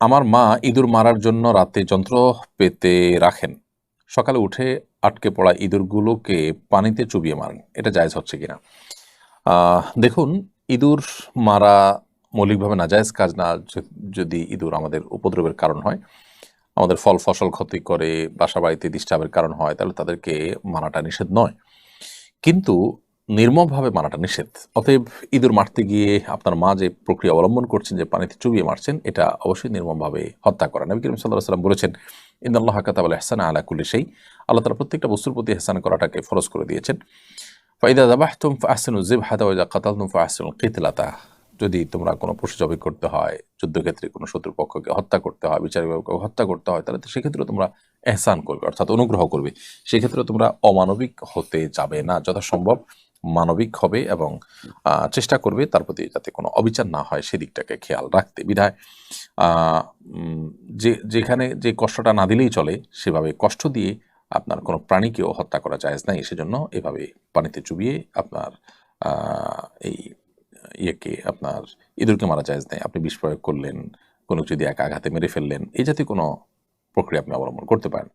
আমার মা ইঁদুর মারার জন্য রাতে যন্ত্র পেতে রাখেন। সকালে উঠে আটকে পড়া ইঁদুরগুলোকে পানিতে চুবিয়ে মারেন। এটা জায়েজ হচ্ছে কিনা? দেখুন, ইঁদুর মারা মৌলিকভাবে নাজায়েজ কাজ না যদি ইঁদুর আমাদের উপদ্রবের কারণ হয়, আমাদের ফল, ফসল ক্ষতি করে বাসা বাড়িতে ডিস্টার্বের কারণ হয়, তাহলে তাদেরকে মারাটা নিষেধ নয়। কিন্তু নির্মমভাবে মারাটা নিষেধ। অতএব ইঁদুর মারতে গিয়ে আপনার মা যে প্রক্রিয়া অবলম্বন করছেন, যে পানিতে চুবিয়ে মারছেন, এটা অবশ্যই নির্মমভাবে হত্যা করা। নবী করিম সাল্লাহ সাল্লাম বলেছেন ইন্দাল্লাহ কাতাবাল এহসান আলা কুল্লি সেই আল্লাহ তালা প্রত্যেকটা বস্তুর প্রতি এহসান করাটাকে ফরজ করে দিয়েছেন। ফাইদা দাবাহতুম ফাহসিনু জিব হাদা ওয়াইদা কাতালতুম ফাহসিনুল কিতলাতা। যদি তোমরা কোনো পশু জবাই করতে হয়, যুদ্ধক্ষেত্রে কোনো শত্রু পক্ষকে হত্যা করতে হয় বিচার বিভাগকে হত্যা করতে হয়, তাহলে সেক্ষেত্রে তোমরা এহসান করবে, অর্থাৎ অনুগ্রহ করবে। সেক্ষেত্রে তোমরা অমানবিক হতে যাবে না, যথাসম্ভব। মানবিক হবে এবং চেষ্টা করবে তার প্রতি যাতে কোনো অবিচার না হয় সেদিকটাকে খেয়াল রাখতে। বিধায় যে, যেখানে যে কষ্টটা না দিলেই চলে, সেভাবে কষ্ট দিয়ে আপনার কোনো প্রাণীকেও হত্যা করা যায় নাই। সেজন্য এভাবে পানিতে চুবিয়ে আপনার এই ইয়েকে আপনার ইঁদুরকে মারা যায় নাই। আপনি বিষ প্রয়োগ করলেন, কোনো যদি এক আঘাতে মেরে ফেললেন এই জাতীয় কোনো প্রক্রিয়া আপনি অবলম্বন করতে পারেন।